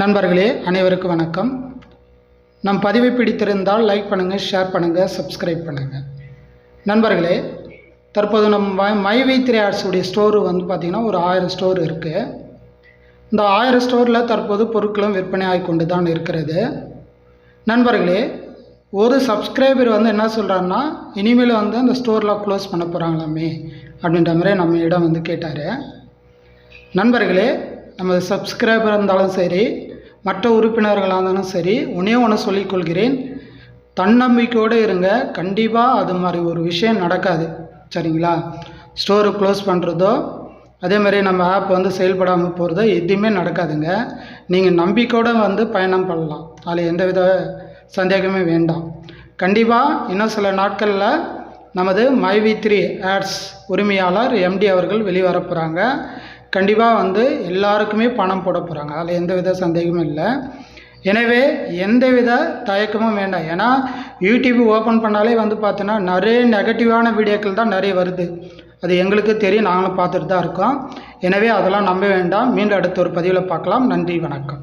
நண்பர்களே அனைவருக்கும் வணக்கம். நம் பதிவை பிடித்திருந்தால் லைக் பண்ணுங்கள் ஷேர் பண்ணுங்கள் சப்ஸ்கிரைப் பண்ணுங்கள் நண்பர்களே தற்போது நம் மை மைவை த்ரீ ஆர்ட்ஸுடைய ஸ்டோரு வந்து பார்த்திங்கன்னா ஒரு ஆயிரம் ஸ்டோர் இருக்குது இந்த ஆயிரம் ஸ்டோரில் தற்போது பொருட்களும் விற்பனை ஆகி கொண்டு தான் இருக்கிறது. நண்பர்களே ஒரு சப்ஸ்கிரைபர் வந்து என்ன சொல்கிறாருன்னா இனிமேல் வந்து அந்த ஸ்டோர்லாம் க்ளோஸ் பண்ண போகிறாங்களாமே அப்படின்ற மாதிரி நம்ம இடம் வந்து கேட்டார். நண்பர்களே நமது சப்ஸ்கிரைபர் இருந்தாலும் சரி மற்ற உறுப்பினர்களாக இருந்தாலும் சரி ஒன்றே ஒன்று சொல்லிக்கொள்கிறேன் தன்னம்பிக்கையோடு இருங்க. கண்டிப்பாக அது மாதிரி ஒரு விஷயம் நடக்காது. சரிங்களா? ஸ்டோரு க்ளோஸ் பண்ணுறதோ அதே மாதிரி நம்ம ஆப் வந்து செயல்படாமல் போகிறதோ எதுவுமே நடக்காதுங்க. நீங்கள் நம்பிக்கையோடு வந்து பயணம் பண்ணலாம். அதில் எந்தவித சந்தேகமே வேண்டாம். கண்டிப்பாக இன்னும் சில நாட்களில் நமது மைவி த்ரீ ஆட்ஸ் உரிமையாளர் எம்டி அவர்கள் வெளிவர போகிறாங்க கண்டிப்பாக வந்து எல்லாருக்குமே பணம் போட போகிறாங்க அதில் எந்த வித சந்தேகமும் இல்லை. எனவே எந்தவித தயக்கமும் வேண்டாம். ஏன்னா யூடியூப் ஓப்பன் பண்ணாலே வந்து பார்த்தோன்னா நிறைய நெகட்டிவான வீடியோக்கள் தான் நிறைய வருது. அது எங்களுக்கு தெரியும். நாங்களும் பார்த்துட்டு தான் இருக்கோம். எனவே அதெல்லாம் நம்ப வேண்டாம். மீண்டும் அடுத்த ஒரு பதிவில் பார்க்கலாம். நன்றி வணக்கம்.